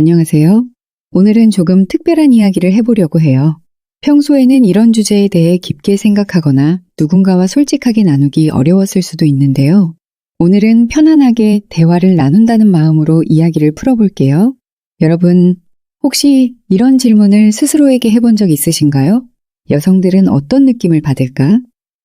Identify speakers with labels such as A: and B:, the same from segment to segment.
A: 안녕하세요. 오늘은 조금 특별한 이야기를 해보려고 해요. 평소에는 이런 주제에 대해 깊게 생각하거나 누군가와 솔직하게 나누기 어려웠을 수도 있는데요. 오늘은 편안하게 대화를 나눈다는 마음으로 이야기를 풀어볼게요. 여러분, 혹시 이런 질문을 스스로에게 해본 적 있으신가요? 여성들은 어떤 느낌을 받을까?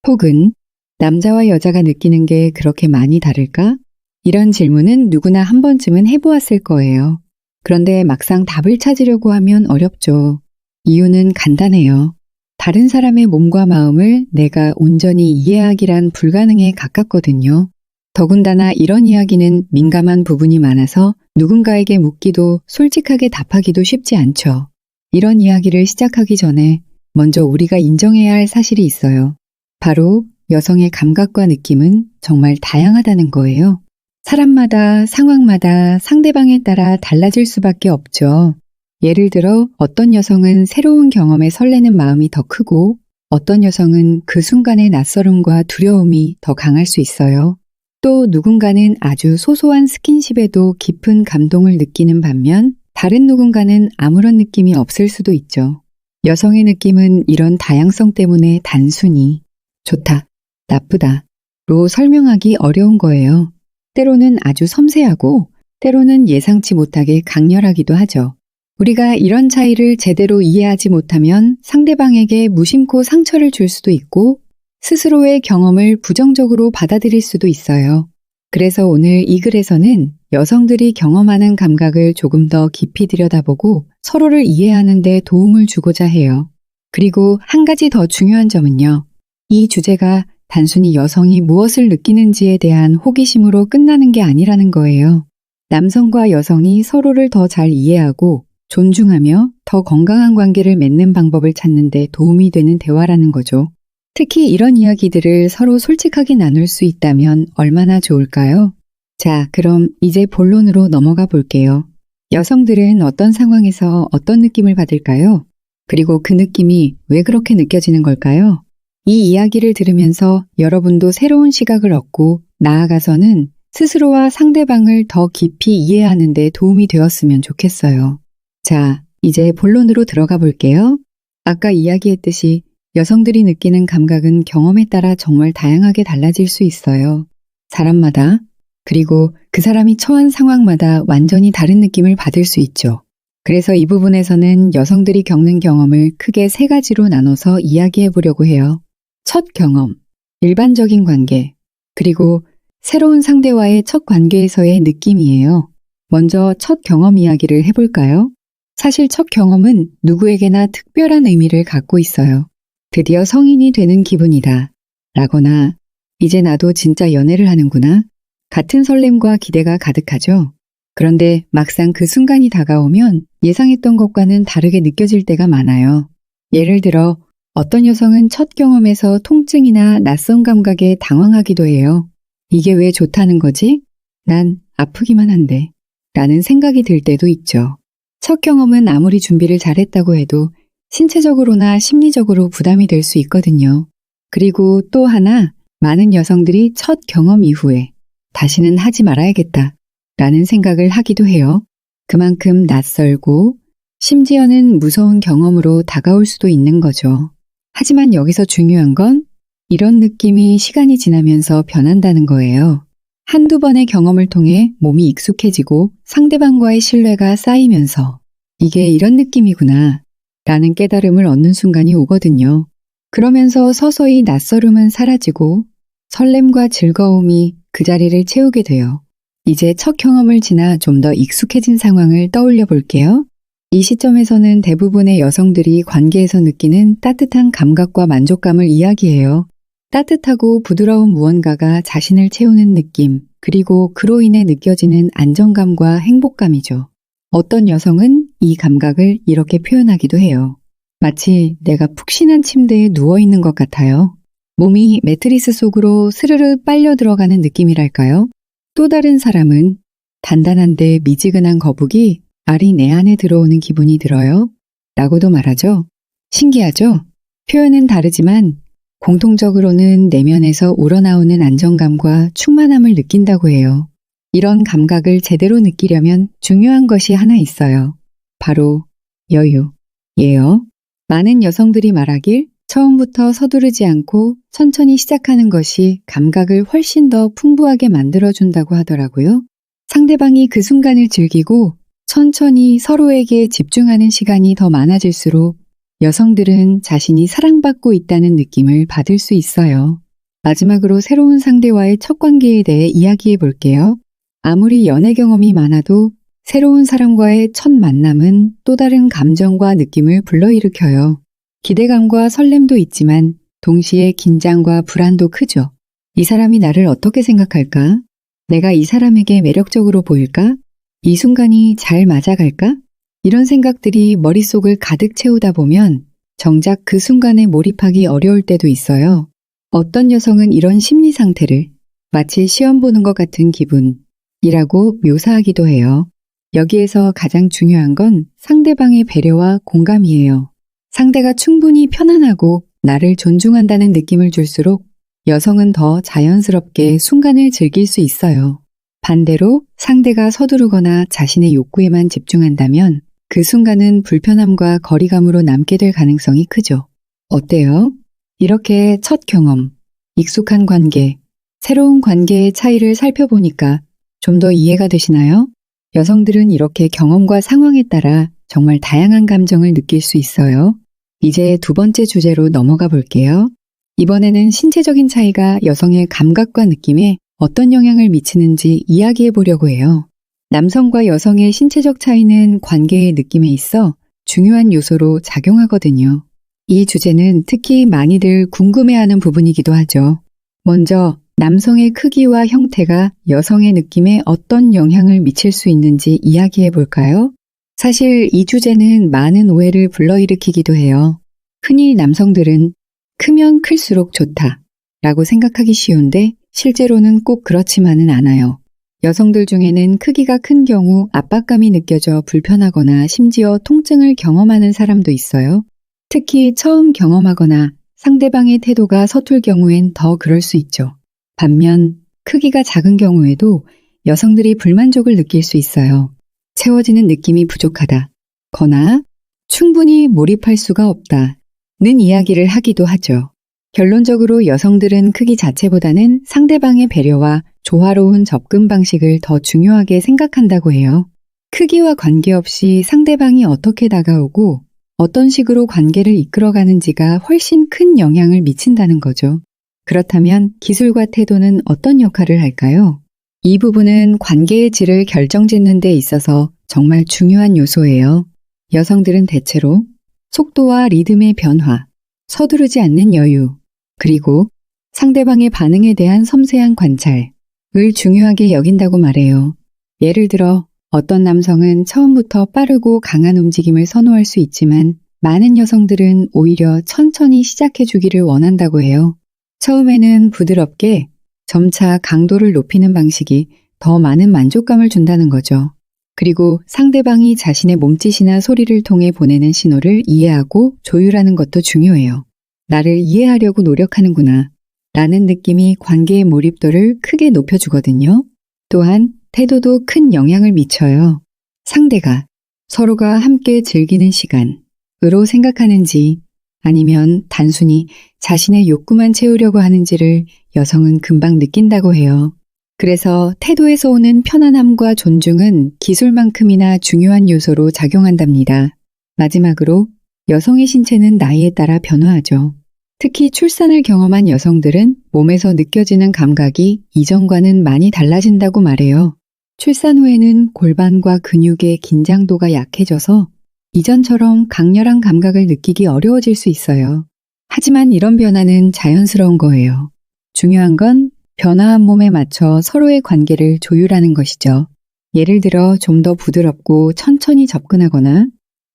A: 혹은 남자와 여자가 느끼는 게 그렇게 많이 다를까? 이런 질문은 누구나 한 번쯤은 해보았을 거예요. 그런데 막상 답을 찾으려고 하면 어렵죠. 이유는 간단해요. 다른 사람의 몸과 마음을 내가 온전히 이해하기란 불가능에 가깝거든요. 더군다나 이런 이야기는 민감한 부분이 많아서 누군가에게 묻기도 솔직하게 답하기도 쉽지 않죠. 이런 이야기를 시작하기 전에 먼저 우리가 인정해야 할 사실이 있어요. 바로 여성의 감각과 느낌은 정말 다양하다는 거예요. 사람마다 상황마다 상대방에 따라 달라질 수밖에 없죠. 예를 들어 어떤 여성은 새로운 경험에 설레는 마음이 더 크고 어떤 여성은 그 순간의 낯설음과 두려움이 더 강할 수 있어요. 또 누군가는 아주 소소한 스킨십에도 깊은 감동을 느끼는 반면 다른 누군가는 아무런 느낌이 없을 수도 있죠. 여성의 느낌은 이런 다양성 때문에 단순히 좋다, 나쁘다 로 설명하기 어려운 거예요. 때로는 아주 섬세하고 때로는 예상치 못하게 강렬하기도 하죠. 우리가 이런 차이를 제대로 이해하지 못하면 상대방에게 무심코 상처를 줄 수도 있고 스스로의 경험을 부정적으로 받아들일 수도 있어요. 그래서 오늘 이 글에서는 여성들이 경험하는 감각을 조금 더 깊이 들여다보고 서로를 이해하는 데 도움을 주고자 해요. 그리고 한 가지 더 중요한 점은요. 이 주제가 단순히 여성이 무엇을 느끼는지에 대한 호기심으로 끝나는 게 아니라는 거예요. 남성과 여성이 서로를 더 잘 이해하고 존중하며 더 건강한 관계를 맺는 방법을 찾는 데 도움이 되는 대화라는 거죠. 특히 이런 이야기들을 서로 솔직하게 나눌 수 있다면 얼마나 좋을까요? 자, 그럼 이제 본론으로 넘어가 볼게요. 여성들은 어떤 상황에서 어떤 느낌을 받을까요? 그리고 그 느낌이 왜 그렇게 느껴지는 걸까요? 이 이야기를 들으면서 여러분도 새로운 시각을 얻고 나아가서는 스스로와 상대방을 더 깊이 이해하는 데 도움이 되었으면 좋겠어요. 자, 이제 본론으로 들어가 볼게요. 아까 이야기했듯이 여성들이 느끼는 감각은 경험에 따라 정말 다양하게 달라질 수 있어요. 사람마다, 그리고 그 사람이 처한 상황마다 완전히 다른 느낌을 받을 수 있죠. 그래서 이 부분에서는 여성들이 겪는 경험을 크게 세 가지로 나눠서 이야기해 보려고 해요. 첫 경험, 일반적인 관계, 그리고 새로운 상대와의 첫 관계에서의 느낌이에요. 먼저 첫 경험 이야기를 해볼까요? 사실 첫 경험은 누구에게나 특별한 의미를 갖고 있어요. 드디어 성인이 되는 기분이다. 라거나, 이제 나도 진짜 연애를 하는구나. 같은 설렘과 기대가 가득하죠. 그런데 막상 그 순간이 다가오면 예상했던 것과는 다르게 느껴질 때가 많아요. 예를 들어 어떤 여성은 첫 경험에서 통증이나 낯선 감각에 당황하기도 해요. 이게 왜 좋다는 거지? 난 아프기만 한데. 라는 생각이 들 때도 있죠. 첫 경험은 아무리 준비를 잘했다고 해도 신체적으로나 심리적으로 부담이 될 수 있거든요. 그리고 또 하나, 많은 여성들이 첫 경험 이후에 다시는 하지 말아야겠다. 라는 생각을 하기도 해요. 그만큼 낯설고 심지어는 무서운 경험으로 다가올 수도 있는 거죠. 하지만 여기서 중요한 건 이런 느낌이 시간이 지나면서 변한다는 거예요. 한두 번의 경험을 통해 몸이 익숙해지고 상대방과의 신뢰가 쌓이면서 이게 이런 느낌이구나 라는 깨달음을 얻는 순간이 오거든요. 그러면서 서서히 낯설음은 사라지고 설렘과 즐거움이 그 자리를 채우게 돼요. 이제 첫 경험을 지나 좀 더 익숙해진 상황을 떠올려 볼게요. 이 시점에서는 대부분의 여성들이 관계에서 느끼는 따뜻한 감각과 만족감을 이야기해요. 따뜻하고 부드러운 무언가가 자신을 채우는 느낌, 그리고 그로 인해 느껴지는 안정감과 행복감이죠. 어떤 여성은 이 감각을 이렇게 표현하기도 해요. 마치 내가 푹신한 침대에 누워 있는 것 같아요. 몸이 매트리스 속으로 스르르 빨려 들어가는 느낌이랄까요? 또 다른 사람은 단단한데 미지근한 거북이 알이 내 안에 들어오는 기분이 들어요? 라고도 말하죠. 신기하죠? 표현은 다르지만 공통적으로는 내면에서 우러나오는 안정감과 충만함을 느낀다고 해요. 이런 감각을 제대로 느끼려면 중요한 것이 하나 있어요. 바로 여유, 예요. 많은 여성들이 말하길 처음부터 서두르지 않고 천천히 시작하는 것이 감각을 훨씬 더 풍부하게 만들어준다고 하더라고요. 상대방이 그 순간을 즐기고 천천히 서로에게 집중하는 시간이 더 많아질수록 여성들은 자신이 사랑받고 있다는 느낌을 받을 수 있어요. 마지막으로 새로운 상대와의 첫 관계에 대해 이야기해 볼게요. 아무리 연애 경험이 많아도 새로운 사람과의 첫 만남은 또 다른 감정과 느낌을 불러일으켜요. 기대감과 설렘도 있지만 동시에 긴장과 불안도 크죠. 이 사람이 나를 어떻게 생각할까? 내가 이 사람에게 매력적으로 보일까? 이 순간이 잘 맞아갈까? 이런 생각들이 머릿속을 가득 채우다 보면 정작 그 순간에 몰입하기 어려울 때도 있어요. 어떤 여성은 이런 심리 상태를 마치 시험 보는 것 같은 기분이라고 묘사하기도 해요. 여기에서 가장 중요한 건 상대방의 배려와 공감이에요. 상대가 충분히 편안하고 나를 존중한다는 느낌을 줄수록 여성은 더 자연스럽게 순간을 즐길 수 있어요. 반대로 상대가 서두르거나 자신의 욕구에만 집중한다면 그 순간은 불편함과 거리감으로 남게 될 가능성이 크죠. 어때요? 이렇게 첫 경험, 익숙한 관계, 새로운 관계의 차이를 살펴보니까 좀 더 이해가 되시나요? 여성들은 이렇게 경험과 상황에 따라 정말 다양한 감정을 느낄 수 있어요. 이제 두 번째 주제로 넘어가 볼게요. 이번에는 신체적인 차이가 여성의 감각과 느낌에 어떤 영향을 미치는지 이야기해 보려고 해요. 남성과 여성의 신체적 차이는 관계의 느낌에 있어 중요한 요소로 작용하거든요. 이 주제는 특히 많이들 궁금해하는 부분이기도 하죠. 먼저 남성의 크기와 형태가 여성의 느낌에 어떤 영향을 미칠 수 있는지 이야기해 볼까요? 사실 이 주제는 많은 오해를 불러일으키기도 해요. 흔히 남성들은 크면 클수록 좋다 라고 생각하기 쉬운데 실제로는 꼭 그렇지만은 않아요. 여성들 중에는 크기가 큰 경우 압박감이 느껴져 불편하거나 심지어 통증을 경험하는 사람도 있어요. 특히 처음 경험하거나 상대방의 태도가 서툴 경우엔 더 그럴 수 있죠. 반면 크기가 작은 경우에도 여성들이 불만족을 느낄 수 있어요. 채워지는 느낌이 부족하다. 거나 충분히 몰입할 수가 없다. 는 이야기를 하기도 하죠. 결론적으로 여성들은 크기 자체보다는 상대방의 배려와 조화로운 접근 방식을 더 중요하게 생각한다고 해요. 크기와 관계없이 상대방이 어떻게 다가오고 어떤 식으로 관계를 이끌어가는지가 훨씬 큰 영향을 미친다는 거죠. 그렇다면 기술과 태도는 어떤 역할을 할까요? 이 부분은 관계의 질을 결정짓는 데 있어서 정말 중요한 요소예요. 여성들은 대체로 속도와 리듬의 변화, 서두르지 않는 여유, 그리고 상대방의 반응에 대한 섬세한 관찰을 중요하게 여긴다고 말해요. 예를 들어 어떤 남성은 처음부터 빠르고 강한 움직임을 선호할 수 있지만 많은 여성들은 오히려 천천히 시작해 주기를 원한다고 해요. 처음에는 부드럽게 점차 강도를 높이는 방식이 더 많은 만족감을 준다는 거죠. 그리고 상대방이 자신의 몸짓이나 소리를 통해 보내는 신호를 이해하고 조율하는 것도 중요해요. 나를 이해하려고 노력하는구나. 라는 느낌이 관계의 몰입도를 크게 높여주거든요. 또한 태도도 큰 영향을 미쳐요. 상대가 서로가 함께 즐기는 시간으로 생각하는지 아니면 단순히 자신의 욕구만 채우려고 하는지를 여성은 금방 느낀다고 해요. 그래서 태도에서 오는 편안함과 존중은 기술만큼이나 중요한 요소로 작용한답니다. 마지막으로 여성의 신체는 나이에 따라 변화하죠. 특히 출산을 경험한 여성들은 몸에서 느껴지는 감각이 이전과는 많이 달라진다고 말해요. 출산 후에는 골반과 근육의 긴장도가 약해져서 이전처럼 강렬한 감각을 느끼기 어려워질 수 있어요. 하지만 이런 변화는 자연스러운 거예요. 중요한 건 변화한 몸에 맞춰 서로의 관계를 조율하는 것이죠. 예를 들어 좀 더 부드럽고 천천히 접근하거나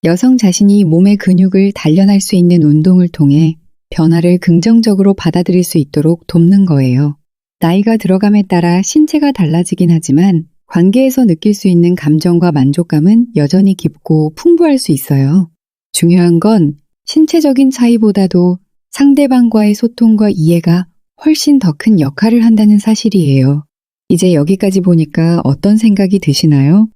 A: 여성 자신이 몸의 근육을 단련할 수 있는 운동을 통해 변화를 긍정적으로 받아들일 수 있도록 돕는 거예요. 나이가 들어감에 따라 신체가 달라지긴 하지만 관계에서 느낄 수 있는 감정과 만족감은 여전히 깊고 풍부할 수 있어요. 중요한 건 신체적인 차이보다도 상대방과의 소통과 이해가 훨씬 더 큰 역할을 한다는 사실이에요. 이제 여기까지 보니까 어떤 생각이 드시나요?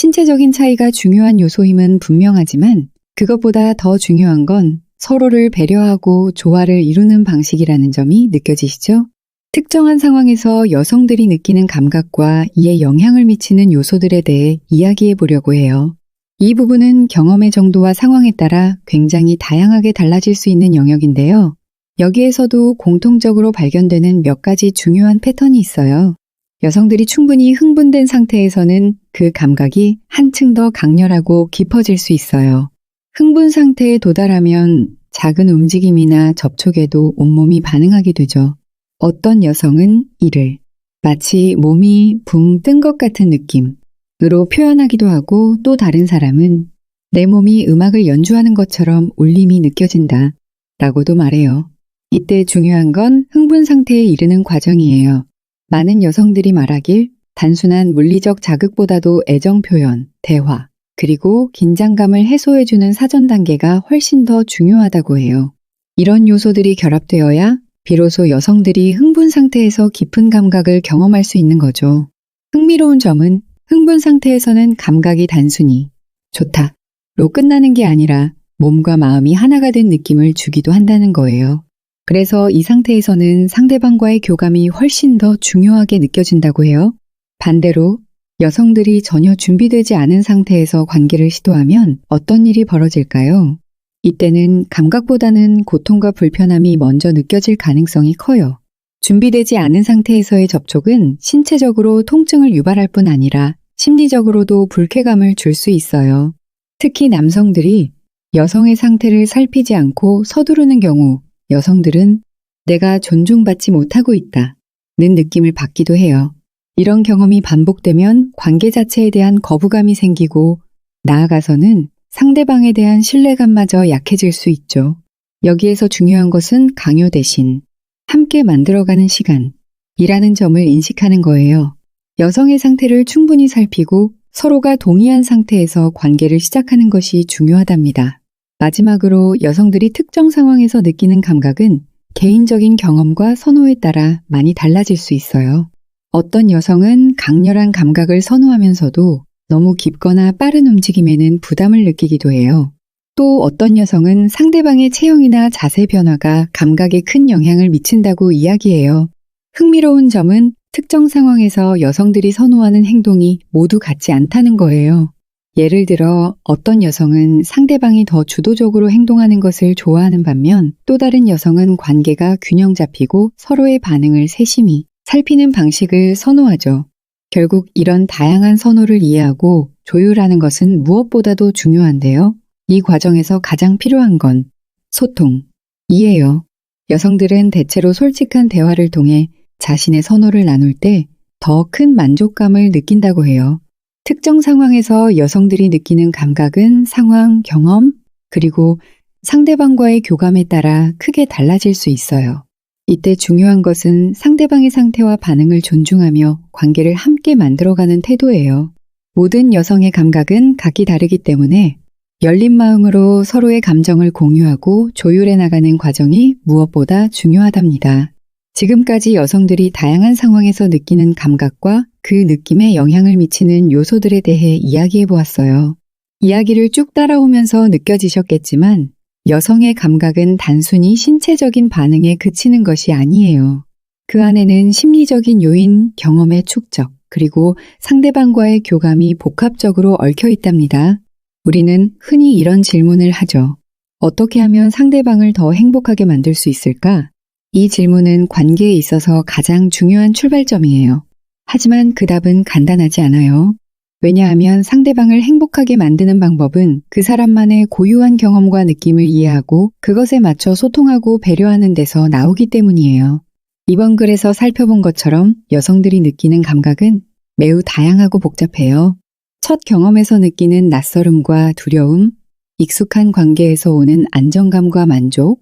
A: 신체적인 차이가 중요한 요소임은 분명하지만 그것보다 더 중요한 건 서로를 배려하고 조화를 이루는 방식이라는 점이 느껴지시죠? 특정한 상황에서 여성들이 느끼는 감각과 이에 영향을 미치는 요소들에 대해 이야기해 보려고 해요. 이 부분은 경험의 정도와 상황에 따라 굉장히 다양하게 달라질 수 있는 영역인데요. 여기에서도 공통적으로 발견되는 몇 가지 중요한 패턴이 있어요. 여성들이 충분히 흥분된 상태에서는 그 감각이 한층 더 강렬하고 깊어질 수 있어요. 흥분 상태에 도달하면 작은 움직임이나 접촉에도 온몸이 반응하게 되죠. 어떤 여성은 이를 마치 몸이 붕 뜬 것 같은 느낌으로 표현하기도 하고 또 다른 사람은 내 몸이 음악을 연주하는 것처럼 울림이 느껴진다 라고도 말해요. 이때 중요한 건 흥분 상태에 이르는 과정이에요. 많은 여성들이 말하길 단순한 물리적 자극보다도 애정 표현, 대화, 그리고 긴장감을 해소해주는 사전 단계가 훨씬 더 중요하다고 해요. 이런 요소들이 결합되어야 비로소 여성들이 흥분 상태에서 깊은 감각을 경험할 수 있는 거죠. 흥미로운 점은 흥분 상태에서는 감각이 단순히 좋다 로 끝나는 게 아니라 몸과 마음이 하나가 된 느낌을 주기도 한다는 거예요. 그래서 이 상태에서는 상대방과의 교감이 훨씬 더 중요하게 느껴진다고 해요. 반대로 여성들이 전혀 준비되지 않은 상태에서 관계를 시도하면 어떤 일이 벌어질까요? 이때는 감각보다는 고통과 불편함이 먼저 느껴질 가능성이 커요. 준비되지 않은 상태에서의 접촉은 신체적으로 통증을 유발할 뿐 아니라 심리적으로도 불쾌감을 줄 수 있어요. 특히 남성들이 여성의 상태를 살피지 않고 서두르는 경우 여성들은 내가 존중받지 못하고 있다. 는 느낌을 받기도 해요. 이런 경험이 반복되면 관계 자체에 대한 거부감이 생기고 나아가서는 상대방에 대한 신뢰감마저 약해질 수 있죠. 여기에서 중요한 것은 강요 대신 함께 만들어가는 시간이라는 점을 인식하는 거예요. 여성의 상태를 충분히 살피고 서로가 동의한 상태에서 관계를 시작하는 것이 중요하답니다. 마지막으로 여성들이 특정 상황에서 느끼는 감각은 개인적인 경험과 선호에 따라 많이 달라질 수 있어요. 어떤 여성은 강렬한 감각을 선호하면서도 너무 깊거나 빠른 움직임에는 부담을 느끼기도 해요. 또 어떤 여성은 상대방의 체형이나 자세 변화가 감각에 큰 영향을 미친다고 이야기해요. 흥미로운 점은 특정 상황에서 여성들이 선호하는 행동이 모두 같지 않다는 거예요. 예를 들어 어떤 여성은 상대방이 더 주도적으로 행동하는 것을 좋아하는 반면 또 다른 여성은 관계가 균형 잡히고 서로의 반응을 세심히 살피는 방식을 선호하죠. 결국 이런 다양한 선호를 이해하고 조율하는 것은 무엇보다도 중요한데요. 이 과정에서 가장 필요한 건 소통, 이해요. 여성들은 대체로 솔직한 대화를 통해 자신의 선호를 나눌 때 더 큰 만족감을 느낀다고 해요. 특정 상황에서 여성들이 느끼는 감각은 상황, 경험, 그리고 상대방과의 교감에 따라 크게 달라질 수 있어요. 이때 중요한 것은 상대방의 상태와 반응을 존중하며 관계를 함께 만들어가는 태도예요. 모든 여성의 감각은 각기 다르기 때문에 열린 마음으로 서로의 감정을 공유하고 조율해 나가는 과정이 무엇보다 중요하답니다. 지금까지 여성들이 다양한 상황에서 느끼는 감각과 그 느낌에 영향을 미치는 요소들에 대해 이야기해 보았어요. 이야기를 쭉 따라오면서 느껴지셨겠지만 여성의 감각은 단순히 신체적인 반응에 그치는 것이 아니에요. 그 안에는 심리적인 요인, 경험의 축적, 그리고 상대방과의 교감이 복합적으로 얽혀 있답니다. 우리는 흔히 이런 질문을 하죠. 어떻게 하면 상대방을 더 행복하게 만들 수 있을까? 이 질문은 관계에 있어서 가장 중요한 출발점이에요. 하지만 그 답은 간단하지 않아요. 왜냐하면 상대방을 행복하게 만드는 방법은 그 사람만의 고유한 경험과 느낌을 이해하고 그것에 맞춰 소통하고 배려하는 데서 나오기 때문이에요. 이번 글에서 살펴본 것처럼 여성들이 느끼는 감각은 매우 다양하고 복잡해요. 첫 경험에서 느끼는 낯설음과 두려움, 익숙한 관계에서 오는 안정감과 만족,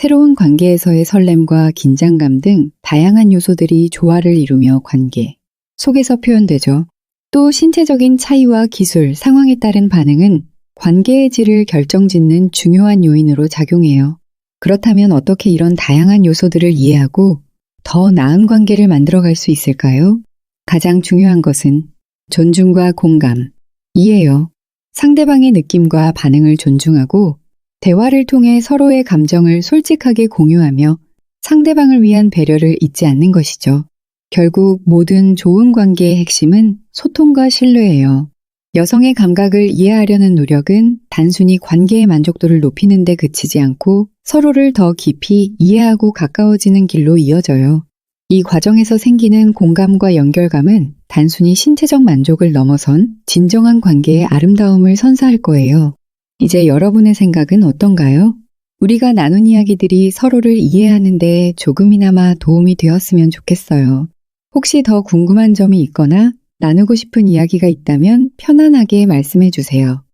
A: 새로운 관계에서의 설렘과 긴장감 등 다양한 요소들이 조화를 이루며 관계 속에서 표현되죠. 또 신체적인 차이와 기술, 상황에 따른 반응은 관계의 질을 결정짓는 중요한 요인으로 작용해요. 그렇다면 어떻게 이런 다양한 요소들을 이해하고 더 나은 관계를 만들어갈 수 있을까요? 가장 중요한 것은 존중과 공감, 이해요. 상대방의 느낌과 반응을 존중하고 대화를 통해 서로의 감정을 솔직하게 공유하며 상대방을 위한 배려를 잊지 않는 것이죠. 결국 모든 좋은 관계의 핵심은 소통과 신뢰예요. 여성의 감각을 이해하려는 노력은 단순히 관계의 만족도를 높이는 데 그치지 않고 서로를 더 깊이 이해하고 가까워지는 길로 이어져요. 이 과정에서 생기는 공감과 연결감은 단순히 신체적 만족을 넘어선 진정한 관계의 아름다움을 선사할 거예요. 이제 여러분의 생각은 어떤가요? 우리가 나눈 이야기들이 서로를 이해하는데 조금이나마 도움이 되었으면 좋겠어요. 혹시 더 궁금한 점이 있거나 나누고 싶은 이야기가 있다면 편안하게 말씀해 주세요.